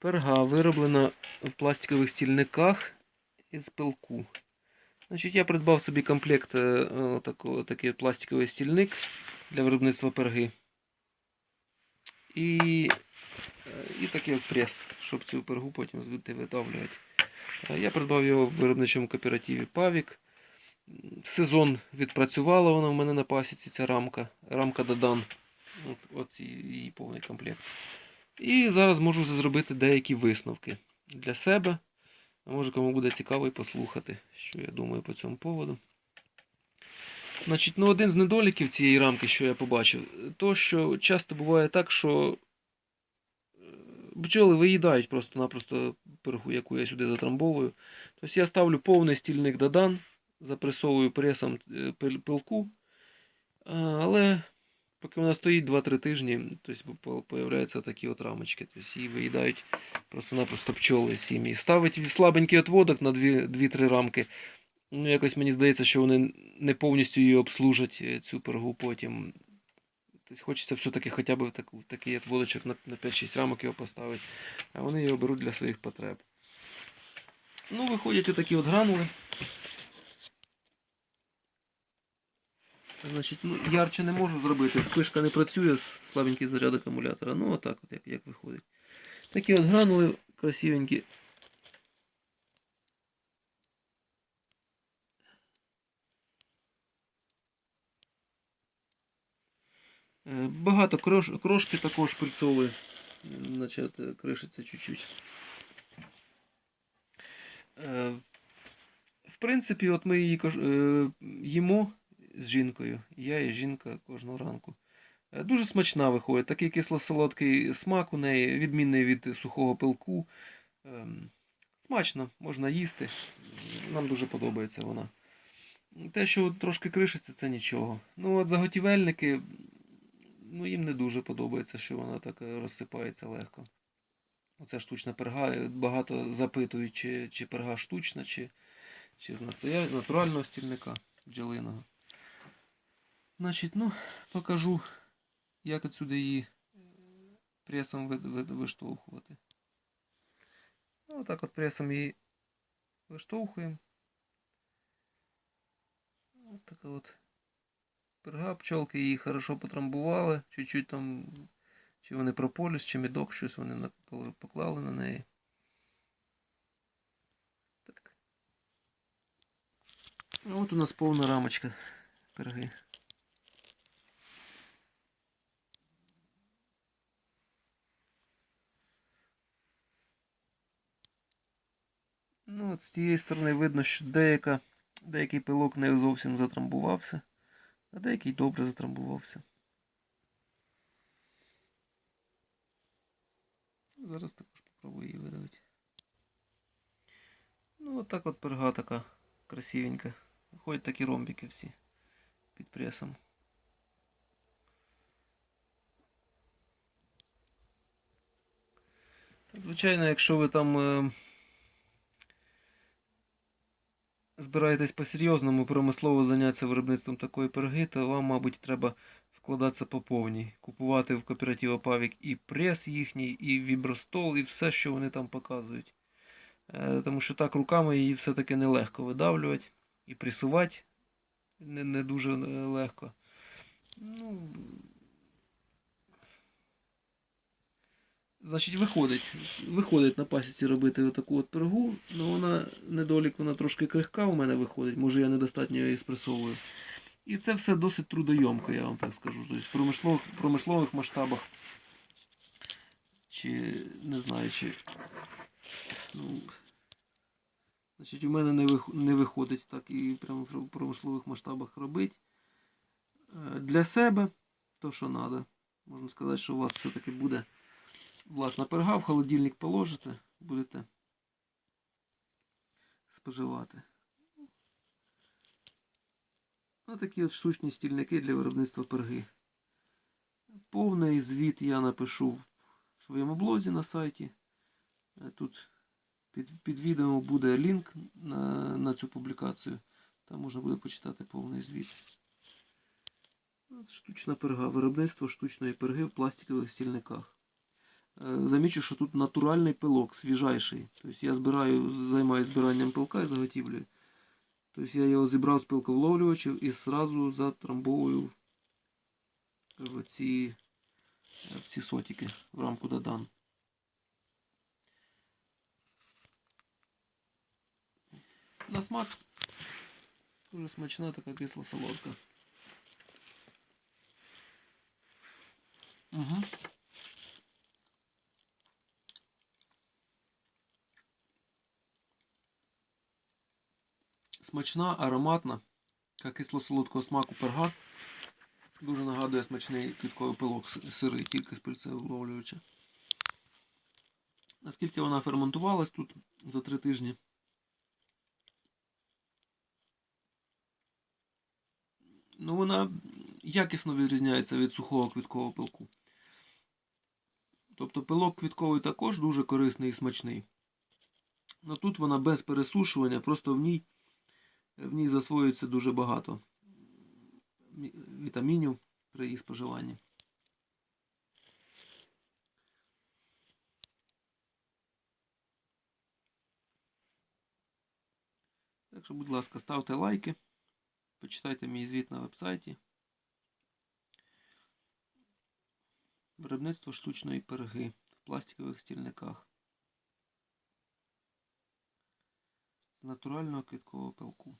Перга вироблена в пластикових стільниках із пилку. Значить, я придбав собі комплект е, такого, такий пластиковий стільник для виробництва перги. І, е, і такий прес, щоб цю пергу потім звідти видавлювати. Е, Я придбав його в виробничому кооперативі Павік. Сезон відпрацювала вона в мене на пасіці, ця рамка. Рамка Додан. От, от її повний комплект. І зараз можу зробити деякі висновки для себе. А може кому буде цікаво і послухати, що я думаю по цьому поводу. Значить, ну один з недоліків цієї рамки, що я побачив, то що часто буває так, що е, бджоли виїдають просто-напросто пергу, яку я сюди затрамбовую. Тобто я ставлю повний стільник додан, запресовую пресом е, пилку, але поки вона стоїть 2-3 тижні, тобто появляються такі от рамочки. Тобто її виїдають просто-напросто пчоли сім'ї. Ставить слабенький отводок на 2-3 рамки. Ну, якось мені здається, що вони не повністю її обслужать, е, цю пергу потім. Тобто хочеться все-таки хоча б таку, такий отводочок на, на 5-6 рамок його поставити. А вони його беруть для своїх потреб. Ну, виходять отакі от гранули. Значить, ну, ярче не можу зробити. Спишка не працює, слабенький заряд акумулятора. Ну, отак от, як, як виходить. Такі от гранули красивенькі. Е, Багато крош, крошки також пильцової. Значить, е, кришиться чуть-чуть. Е, В принципі, от ми її їмо з жінкою. Я і жінка кожного ранку. Е, Дуже смачна виходить. Такий кисло-солодкий смак у неї, відмінний від сухого пилку. Ем, Смачно, можна їсти. Нам дуже подобається вона. Те, що трошки кришиться, це нічого. Ну, от заготівельники, ну їм не дуже подобається, що вона так е, розсипається легко. Оця штучна перга, е, багато запитують, чи, чи перга штучна, чи, чи з натурального стільника бджолиного. Значить, ну, покажу, як отсюди її пресом ви- ви- виштовхувати. Ну, отак от пресом її виштовхуємо. Ось така от перга, пчолки її хорошо потрамбували, чуть-чуть там, чи вони прополіс, чи медок, щось вони поклали на неї. Так. Ну, От у нас повна рамочка перги. З тієї сторони видно, що деяка, деякий пилок не зовсім затрамбувався, а деякий добре затрамбувався. Зараз також попробую її видавити. Ну, от так от перга така красивенька. Виходять такі ромбики всі під пресом. Звичайно, якщо ви там збираєтесь по-серйозному промислово зайнятися виробництвом такої перги, то вам, мабуть, треба вкладатися по повній. Купувати в кооператива Павік і прес їхній, і вібростол, і все, що вони там показують. Е, Тому що так руками її все-таки нелегко видавлювати і пресувати не, не дуже е, легко. Ну, Значить, виходить, виходить на пасіці робити отаку от пергу, але вона недолік, вона трошки крихка у мене виходить, може я недостатньо її спресовую. І це все досить трудойомко, я вам так скажу. Тобто в промислових, промислових масштабах. Чи не знаю, чи. Ну, значить, у мене не, вих, не виходить так і прямо в промислових масштабах робити. Е, Для себе то, що треба. Можна сказати, що у вас все-таки буде власна перга, в холодильник положите, будете споживати. Ось такі от штучні стільники для виробництва перги. Повний звіт я напишу в своєму блозі на сайті. Тут під, під відео буде лінк на, на цю публікацію. Там можна буде почитати повний звіт. Штучна перга. Виробництво штучної перги в пластикових стільниках. Е, Замічу, що тут натуральний пилок, свіжайший. Тобто я збираю, займаюся збиранням пилка і заготівлею. Тобто я його зібрав з пилковловлювачів і одразу затрамбовую в ці, в ці сотики в рамку додан. На смак дуже смачна така кисла солодка. Угу. Смачна, ароматна, така кисло-солодкого смаку перга. Дуже нагадує смачний квітковий пилок сирий, тільки з пильцевловлювача. Наскільки вона ферментувалась тут за три тижні? Ну, вона якісно відрізняється від сухого квіткового пилку. Тобто пилок квітковий також дуже корисний і смачний. Но тут вона без пересушування, просто в ній, в ній засвоюється дуже багато вітамінів при її споживанні. Так що, будь ласка, ставте лайки, почитайте мій звіт на вебсайті. Виробництво штучної перги в пластикових стільниках з натурального квіткового пилку.